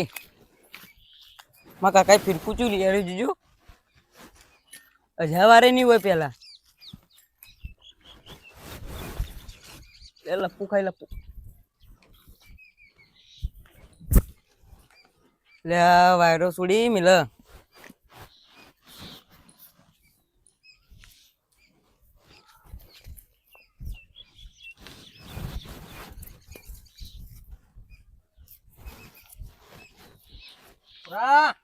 લે માં કાકાએ ફિરકું ચું આવ્યું જીજુ હજાર વારે નહીં હોય પેલા લે લપુ ખાઈ લપુ લે વાયરો સુડી મિલ હા.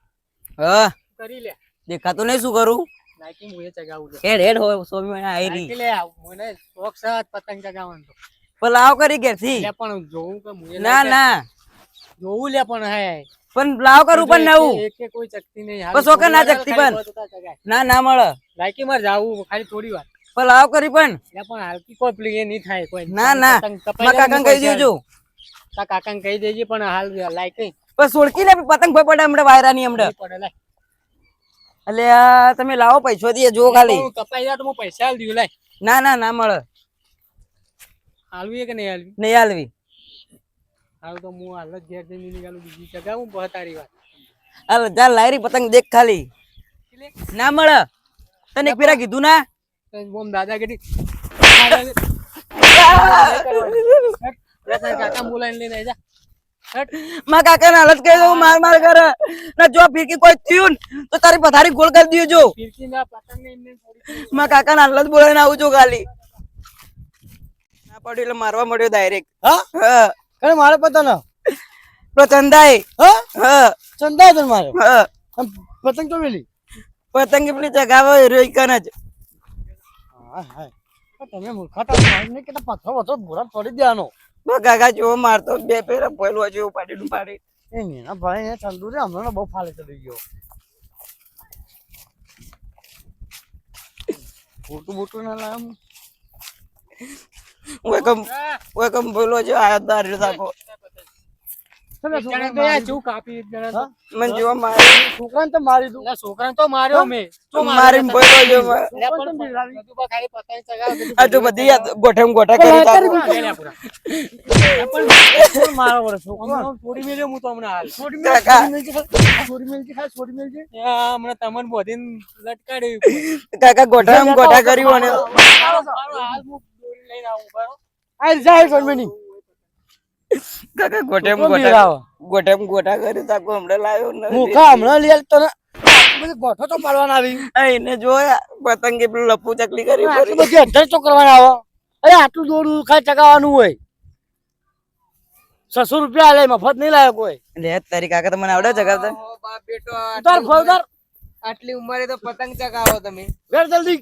હા. કરી લે? દેખાતું નહીં શું કરું? નાઈકી મુએ ચગાવું છે. હેડ હેડ હોય સોમી મને આઈ લે મને શોખ છે પતંગ ચગાવવાનો પણ લાવ કરી ઘેરથી લે પણ જોવું કે મુએ ના ના. જોવું લે પણ હે. પણ લાવ કરું પણ નવું. એક કે કોઈ ચકતી નહીં. હાલ પણ ના ચકતી પણ. બહુ તો ચગાય. ના ના મળે. નાઈકી માર જાવું ખાલી થોડી વાર. પણ લાવ કરી પણ. લે પણ હાલકી કોઈ પેલી નહીં થાય કોઈ. ના ના. કાકાને કહી દેજો. કાકાને કહી દેજે પણ હાલ લાઈક સોળકી લે પતંગ ભાઈ પડે હમણાં વાયરાની હમણાં પડે એટલે તમે લાવો પૈસો દે જો ખાલી કપાઈ જાય તો હું પૈસા આલ દઉં લાય ના ના ના મળે હાલવી કે નહીં હાલવી નહીં હાલવી હાલ તો હું હાલ જ ઘેર જઈને નીકળું બીજી જગ્યા હું તારી વાત હાલ જા લાયરી પતંગ દેખ ખાલી ના મળે તને એક પેરા કીધું ના બોમ દાદાગીરી કાકા બોલાઈને લઈને જા. માં કાકા ને હાલત કહી દઉં માર માર કરે ને જો ફીરકી કોઈ થયું ને તો તારી પથારી ગોળ કરી દેજો. થોડી માં કાકા ને હાલત બોલાવીને આવું છું ખાલી. ના પડ્યું એટલે મારવા મળ્યો ડાયરેક્ટ હા? હા. મારે પતંગ? તો ચંદાય હા? હા. ચંદા તને મારે? હા. પતંગ તો મેલી પતંગ પેલી ચગાવે રોઈકન જ. હા હા. તમે મૂર્ખાતા મારી ને કેટલા પથ્થર વથ્થર ભૂરા પડી દેવાનો. તો કાકા જો મારતો બે પેરા પહેલો જેવું પાડી પાડી એ નેના ભાઈ ને તંદુરી હમણાં બહુ ફાલે ચડી ગયો. ફોટો મોટું ના લાવ વેકમ વેકમ બોલો છે આયો દારી સાકો તમે છોકરાને તો યાર મારી કાપી એક જણા તો. હા? મને જો મારી છોકરાને તો મારી દઉં છોકરાને તો માર્યો મેં. તો મારી બોલો જો લે પણ બધું બા ખાલી પતંગ ચગાવે આ તો બધી ગોઠમ ગોઠા કરી તારું. લે લે પૂરા. લે પણ મારો વડે છોકરો? છોડી મેલ્યો હું તો હમણાં હાલ. છોડી કાકા. છોડી મેલજે ખાલી, છોડી મેલજે આ હમણાં તમને બોધીને લટકાડ્યું કાકા ગોઠમ ગોઠા કર્યું અને હાલ હું લઈને આવું બરો આ જાય છોડમેની કાકા ગોટેમ ગોટા ગોટેમ ગોટા કરી તાકો હમણે લાવ્યો ન મુખા હમણે લઈ તને બધી ગોઠો તો પાડવાના આવી. એને જોયા પતંગ પેલું લપુ ચકલી કરી આટલી બધી અઢાર તો કરવાના આવો. અરે આટલું દોડું ખાલી ચગાવવાનું હોય. છસો રૂપિયા લે મફત નહીં લાવે કોઈ. લે તારી કાકા તો મને આવડે ચગાવતા. બાપ બેટો ઉતાર ફળ આટલી ઉંમરે તો પતંગ ચગાવો તમે. વેર જલ્દી.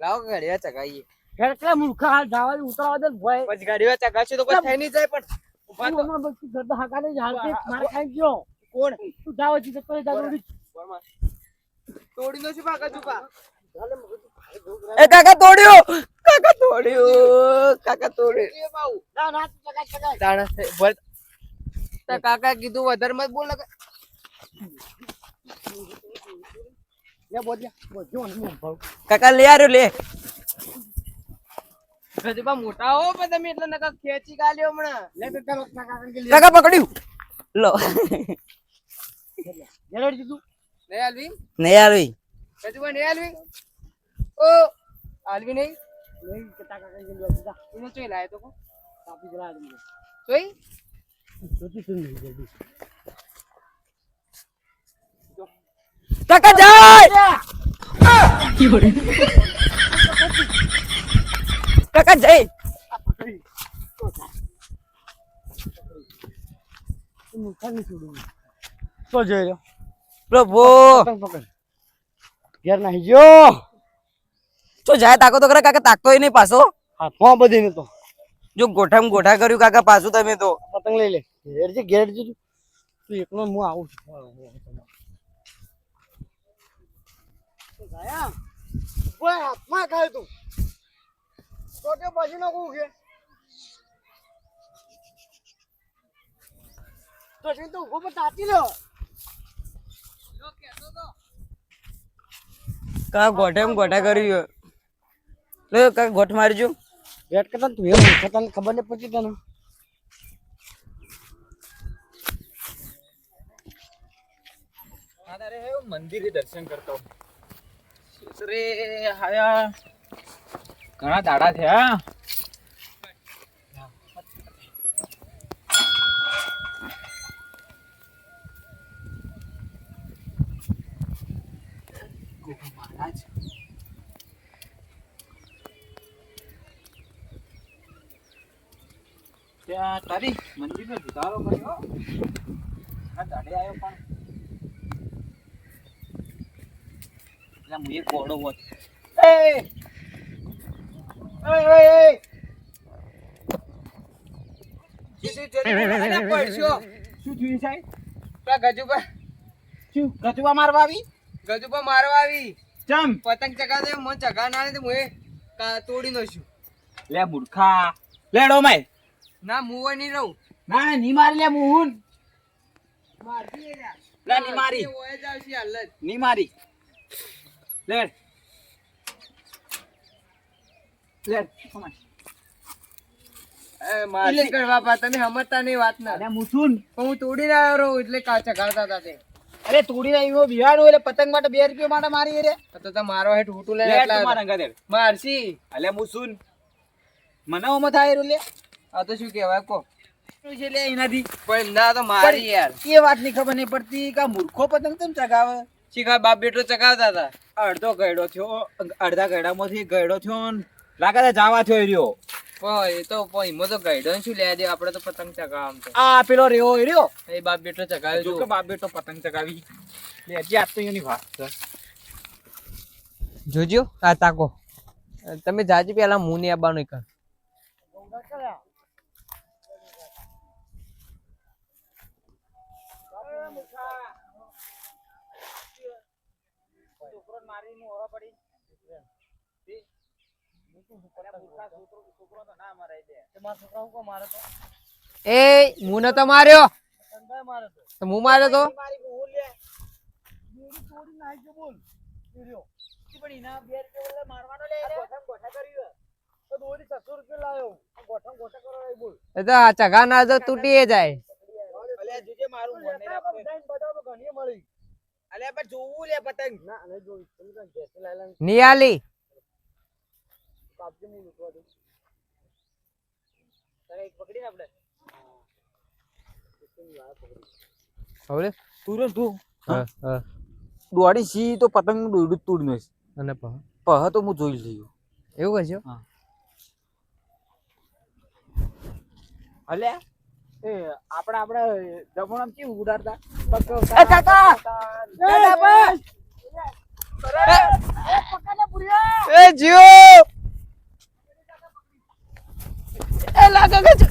લાવો ઘડિયા ચગાવીએ. ઘર કેટલા મૂર્ખા હાલ ધાવા દે દે ભાઈ. પછી ઘડિયા ચગાવશે તો કોઈ થઈ નહીં જાય પણ ઊભા તો. બધી ઘર તો હાંકા હાલ તે મારે ખાઈ ગયો. કોણ? તું જાવ જી તો જાવ તોડી નો છે ભાગા ચૂપા એ કાકા તોડ્યો! કાકા તોડ્યો! કાકા તોડ્યો. ના ના ચગાય તાણા છે, બોલ. તા કાકા કીધું વધાર મત બોલ લગા. લે બોલ બોલ્યો ને હું ભાવ. કાકા લે આર્યો લે. ગજબા મોટા હો પણ તમે એટલે નકા ખેંચી ગાલ્યો હમણાં લે તો ચાલો ના કાકા કે લે કાકા પકડ્યું લો જલેડ દીધું નહીં આલવી નહીં આવી ગજબા નહીં આલવી ઓ આલવી નહીં નહીં કે કાકા કે લે દીધા એને ચોઈ લાયો તો કો કાપી જલા દે ચોઈ જોતી તું નહીં જલ્દી કાકા જાય કાકા જય. તો જોઈ લો પ્રભુ. ઘેર નાહી ગયો. તો જાય તાકો તો કરે કાકા તાકતો નહીં પાછો. હાથમાં બધી ને તો. જો ગોઠામ ગોઠા કર્યું કાકા પાછું તમે તો. પતંગ લઈ લે. ઘેર છે ઘેર છે તું. એકલો ને હું આવું છું. ગયા હાથમાં ખાય તું. તો કે પછી કહું કે. પછી તો ઊભો તાતી લો કા ગોઠામ ગોઠા કર્યું લે કાકા ગોઠ મારજો. વેટ કરતા તું તને ખબર નહીં પડતી તને. મંદિરે દર્શન કરતો. રે હાયા. ઘણા દાડા થયા મહારાજ ત્યાં તારી મંદિરનો જુદારો કર્યો? આ દાડે આવ્યો પણ. એટલે હું એક કોડો હોત એ એ એ એ જીસી ટેરી મને પડશો શું થયું સાહેબ પેલા ગજુબા મારવા આવી? ગજુબા મારવા આવી. ચમ. પતંગ ચગાવે મને ચગા ના લીધે હું તોડી નાખ્યું લે મૂર્ખા. લેડો માય. ના મુવો નહીં રહું. ના ની મારી લે મુહુન લ્યા. લે ની મારી. ની મારી. લેડ લેડ કમાય કરવા પા તમે સમજતા નહીં વાત ના. અરે મુસુન હું તોડી ના રહું એટલે કા ચગાડતા હતા તે. અરે તોડી રહ્યો બિહાડો એટલે પતંગ માટે બે રૂપિયા માટે મારી રે તો તો મારવા હેઠ ઉઠું લઈને લે એટલા તમારા મારસી. અલે મુસુન મને ઓમાં થાય રે લે. આ તો શું કહેવાય કો. લે એનાથી? પણ ના તો મારી યાર. એ વાતની ખબર નહીં પડતી કે મૂર્ખો પતંગ કેમ ચગાવે? શીખા બાપ બેટો ચગાવતા હતા. અડધો ગયડો થયો અડધા ગયડામાંથી ગયડો થયો ને. લાગે જાવા થયો રહ્યો. પણ એ તો એમાં તો ગાઈડન શું લે દે? આપણે તો પતંગ ચગાવવા તો આ પેલો રહ્યો એ રહ્યો? એ બાપ બેટો ચગાવ્યો જો કે બાપ બેટો પતંગ ચગાવી. લે હજી આ તો એની વાત જોજો આ તાકો. તમે જાજી પેલા મું ને આવવાનું કર. એ મું તો માર્યો. તો હું માર્યો તો? ચગા ના તો તૂટી જાય. અલ્યા જોજે હું લૂંટવા દઉં તારે એક પણ જોવું લે હવે તું તું હા હા દોડી છી તો પતંગ દોડું તોડી નાખ અને પહ પહ તો હું જોઈ લઈ એવું કરશો અલ્યા એ આપણે આપણે જમણમ કેવું ઉડાડતા પગ કાકા એ જીઓ એ લાગે કે છે.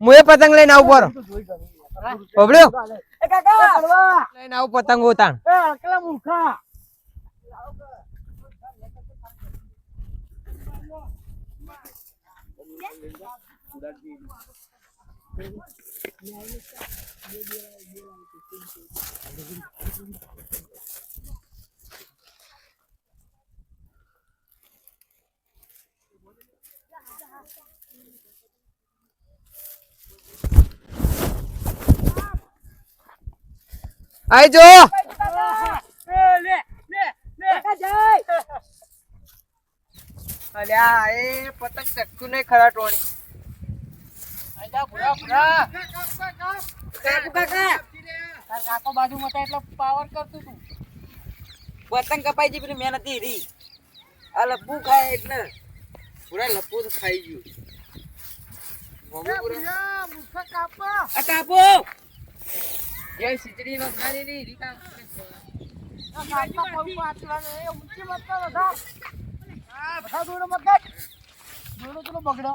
હું એ પતંગ લઈને આવું પર બબડ્યો એ કાકા! લઈને આવું પતંગ ઉતાણ. એ અકલા આઈ જો અલ્યા એ પતંગ ચક્કુ નહીં ખરા ટોણી. કાકો બાજુ મતા એટલે પાવર કરતું તું. પતંગ કપાઈ જી પેલી મહેનત રી. આ લપુ ખાય એટલે પૂરા લપુ તો ખાઈ ગયું. આ કાપો. એ ખીચડી ખાલી ની રીતા બગડો.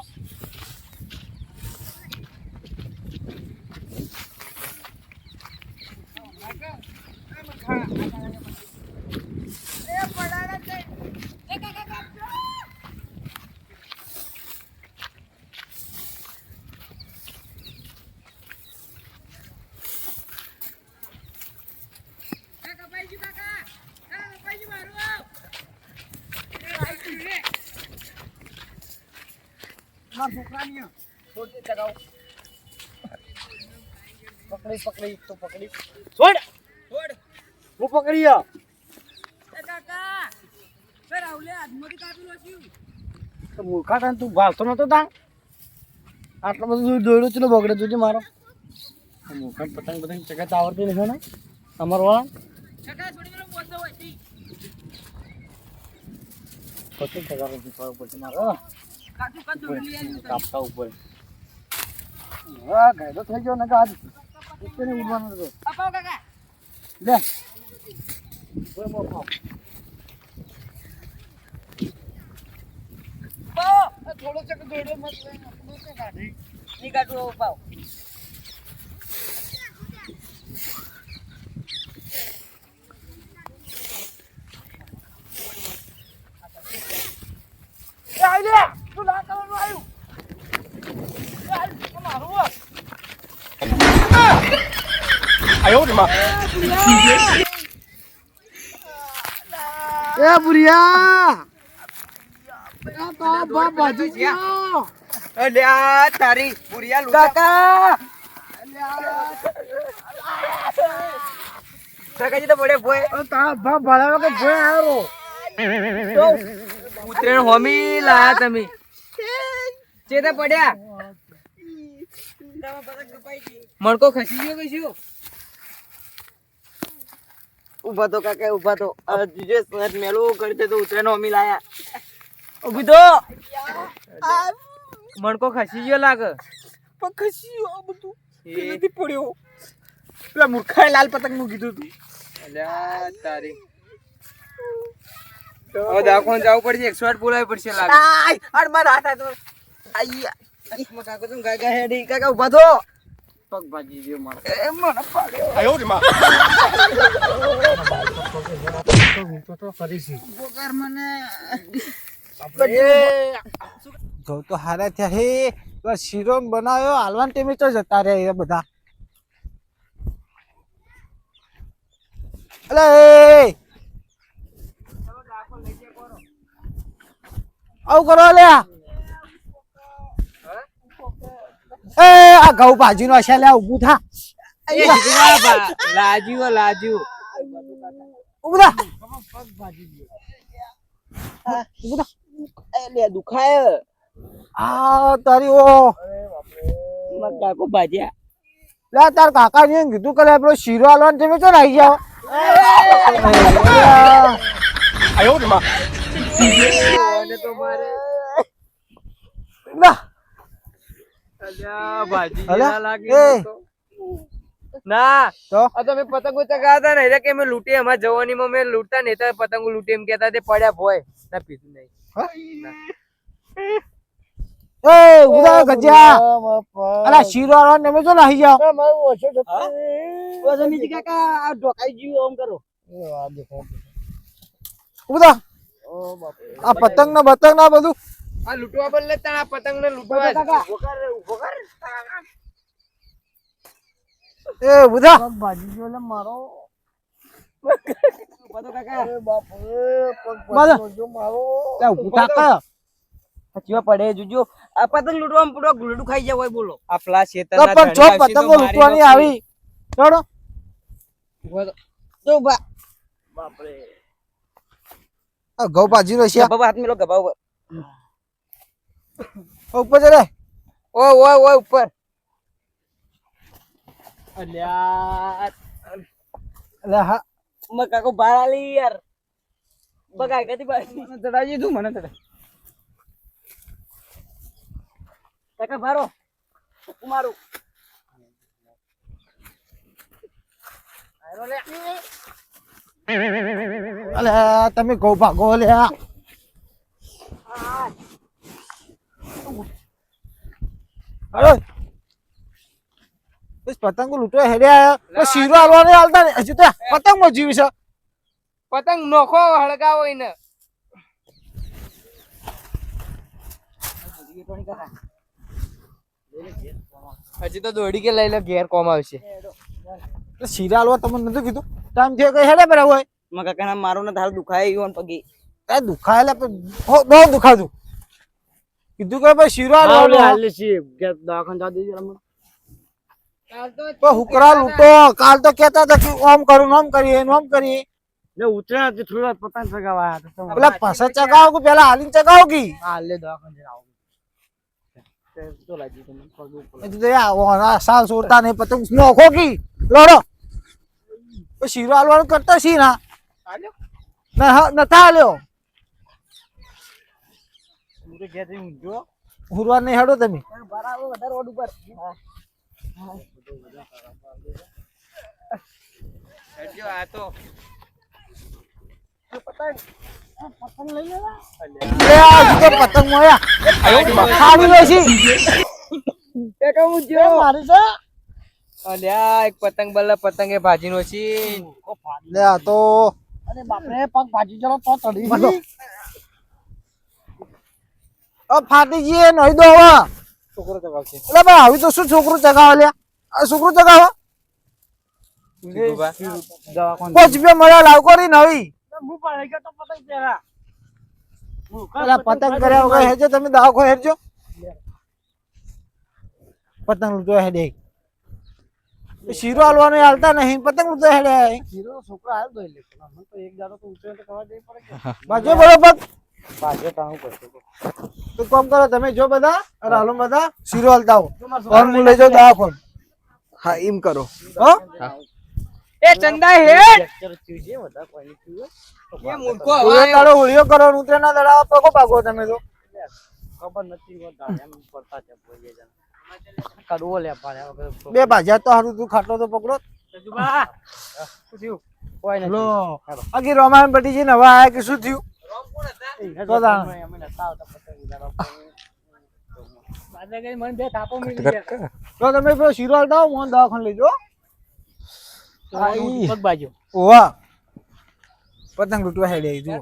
છોકરાની પકડી પકડી તો પકડી. છોડ! છોડ! હું પકડી યા તો મૂર્ખા થાય તું ભાલતો નતો તા આટલો બધો દોડ્યો ચલો બગડે જોજે મારો. મૂર્ખા પતંગ પતંગ ચગાતા આવડતી નથી ને? અમારો વાળા? પતંગ ચગાવે પર ઉપર મારો થઈ ગયો ને એટલે ને ઉડવાનો હતો લે! ઓય મોકો થોડો ચક દોડ્યો મત મત કાઢી એ બુરિયા આ તો બા બાજુ ગયો અલ્યા તારી પુરિયા કાકા. કાકાજી તો પડે ભોય. તારા બા ભાડા કે ભોય આવ્યો. ઉતરેણ હોમી લાયા તમે. ચેતા પડ્યા. મણકો ખસી ગયો કે શું? ઊભા તો કાકા ઊભા તો. જીજે સર મેલો કરી દે તો ઉતરેણ અમી લાયા. ઊભી તો. મણકો ખસી ગયો લાગે. પણ ખસી ગયો બધું. નથી પડ્યો. પેલા મૂર્ખાએ લાલ પતંગનું કીધું તું અલ્યા તારી. જવું પડશે એકસો આઠ બોલાવી પડશે લાગે. અરે મારા હાથ આય તો કાકા તું કાકા હેડી કાકા ઊભા તો પગ ભાજી ગયો મારો. એ મને પાડ્યો તો તો કરીશી ઉપકાર મને જો તો હારા થયા હે. શીરો બનાવ્યો. હાલવાન ટીમે તો જતા રહ્યા એ બધા. અલે આવું કરો લ્યા એ આ ઘઉં ભાજી નો છે લ્યા ઉભું થા લાજ્યું લાજ્યું ઊભું થા. ઊભું થા. લે દુખાય. આ તારી ઓ. મત કાકો લે તાર કાકા ને કીધું કે લે પેલો શીરો હાલવાનું તમે તો આવી જાઓ આયો તો મારે ના અલ્યા ભાજી અલ્યા, જેવા લાગે એ. મને તો. ના તો? તમે પતંગો ચગાવતા ને એટલે કે મેં લૂંટી અમાર જવાનીમાં મેં લૂંટતા ને તો પતંગો લૂંટી એમ કહેતા તે પડ્યા ભોય. ના પીધું નહીં. એ ઉદા ગજ્યા. અલા શીરો હાલવાનું તમે તો આવી જાઓ કાકા આ ઢોકાઈ ગયું આમ કરો. ઉદા આ પતંગ ને બતંગ ના બધું. આ લૂંટવા બદલે ત્યાં આ પતંગ ને લૂંટવા જ. એ ઉદા ઊભા તો કાકા ઊભા કર હચવા પડે જોજો. આ પતંગ લૂંટવામાં પૂરો ગુલડું ખાઈ જાય હોય બોલો. આપલા શેતર તો પણ છો પતંગો લૂંટવાની આવી. ચડો. તો બા આ ઘઉં ભાજી નો છે બાબા હાથ મેલો ગભા ઉપર ઉપર ચડે ઓય ઓય ઓય ઉપર અલ્યા એટલે હા મ કાકો બહાર આલી યાર બગાય કદી બાર ચડાજી તું મને ચડા કાકા ભારો મારું અલે તમે ઘઉં ભાગો લ્યા અરે બસ પતંગો લૂંટો હેડ્યા તો શીરો હાલવા નહીં હાલતા ને હજુ તો પતંગમાં જીવ છે પતંગ નોખો હળગાવો ને હજી તો દોડી કે લઈ લે ઘેર કોમ આવશે. તો શીરા હાલવા તમને નતું કીધું? ટાઈમ થયો કઈ હેડે બરાબર? હોય મારા કાકાના મારું ને તારું દુખાય ગયો પગી. દુખાયેલા બહુ દુખાતું. કીધું કે ભાઈ શીરો હાલવાનો હાલે છે ઘેર દવાખાને જા દેજો રમણ પણ હુકરા લૂંટો. કાલ તો કેતા હતા કે ઓમ કરું ને ઓમ કરીએ ને ઓમ કરીએ. ને ઉતરે નથી થોડી પતંગ હતા. તમે. પેલા પાછા ચગાવો કે પેલા હાલીને ચગાવો કી હાલે દવાખાને જઈને આવો. તે તો લાગી તમને પગ તો યાર ઓના સાલ સોરતા નહીં પતંગ નોખો કી લોડો. તો શીરો હાલવાનું કરતા શી ના? ના નતા હાલ્યો. હું તો ઘેર નહીં હાડો તમે? બરાબર વધારે રોડ ઉપર. હેડજો આ તો. લે આ જીતો પતંગ મોયા ખાલી લો છી. મારી છે. અલ્યા એક પતંગ બલ્લા પતંગ એ ભાજીનો છે. લે આ તો અરે બાપરે પગ ભાજી ચલો તો તડી ફાટી જઈએ નહીં દો હવે. છોકરો ચગાવશે. એટલે ભાઈ આવી તો શું છોકરું ચગાવે લ્યા આ છોકરું ચગાવે? પાંચ રૂપિયા મળ્યા લાવ કરી નવી. હું પાડે ગયો તો પતંગ કર્યા વગર હેજો તમે દાખો હેરજો પતંગ લૂંટો હેડે. શીરો હાલવાનો હાલતા નહીં પતંગ લૂંટો હેડે. છોકરો આવ્યો તો એટલે તો એક દાડો તો ઉતરે તો ખબર દેવી પડે બાજુ બરોબર બાજે ટાણું પડશે. તો કામ કરો તમે જો બધા અરે હાલો બધા શીરો હાલતા હો ફોન હું લઈ જાઉં દાખો હા એમ કરો. હો? એ ચંદા હેડ! એ મૂર્ખો તારો કરો ઉતરે ના દડા પગો પાગો તમે તો. ખબર નથી એમ પડતા છે બોલીએ જણ. કડવો લે પાડ્યા બે ભાજ્યા તો હારું તું ખાટલો તો પકડો. જુબા શું થયું? કોઈ નથી. લો આખી રોમાન પટીજી ને હવે આયા કે શું થયું? તો મને તમે પેલો શીરો હાલતા હો મોહન દવાખાને હું. પગ બાજુ ઓવા. પતંગ લૂંટવા હેડે આવી.